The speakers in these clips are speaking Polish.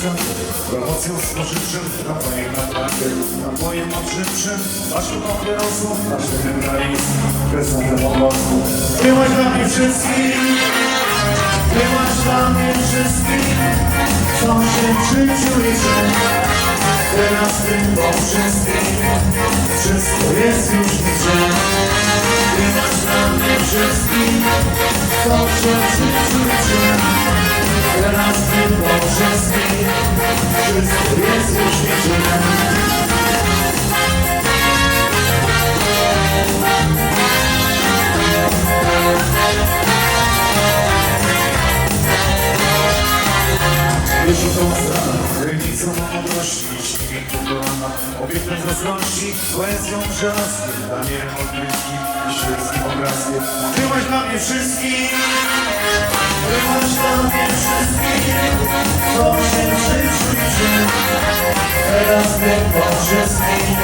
dostępu. Promocją spożywczym, kampanią na plankę, napojem odżywczym, paczką papierosów, maszynem na list, prezentem ogłosku. Byłaś dla mnie wszystkich, byłaś dla mnie wszystkich, co się w życiu. Teraz tylko wszystkim, wszystko jest już niczym. Byłaś dla mnie wszystkich, co się w życiu. Teraz tylko wszystkim, Wyrzucą stran, granicą mądrości, śmiechu kolana, obiektem zazdrości, poezją żelazkiem, Danielem odkrywki i świeckim obrazkiem. Byłaś dla mnie wszystkim, byłaś dla mnie wszystkim, co się liczy. Teraz tylko wszystkim,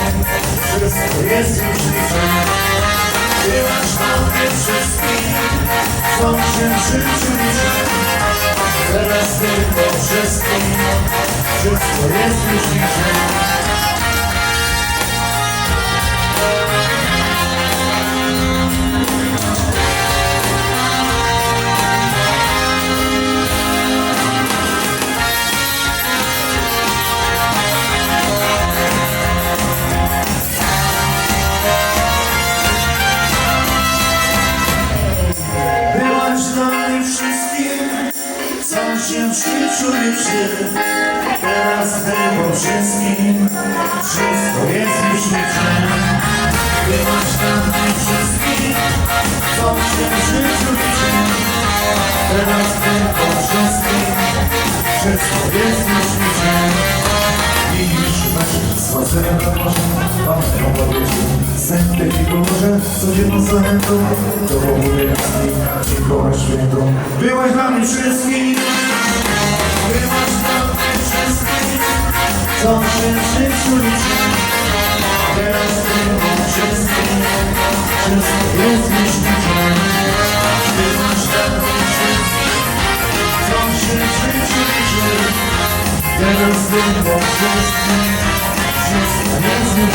wszystko jest już niczym. Byłaś dla mnie wszystkim, co się w wszystko jest już mnie wszystkim, co się w życiu liczy. Teraz tylko wszystkim, wszystko jest już niczym. Byłaś dla mnie wszystkim, co się w życiu liczy. Teraz tylko wszystkim, wszystko jest już niczym. Już masz spacerem nad morzem, mam ją powiedzieć. Sępy i górze, codzienną zachętą, do południa jasnej, cicho świętą. Byłaś dla mnie wszystkim, co się w życiu liczy. Teraz tylko wszystkim, wszystko jest już. Byłaś dla mnie wszystkim, co się w życiu liczy. Teraz tylko wszystkim, wszystko jest już dla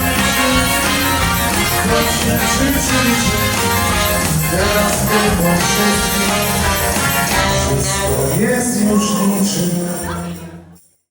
mnie wszystkim, co się. Teraz tylko wszystkim, wszystko jest już niczym.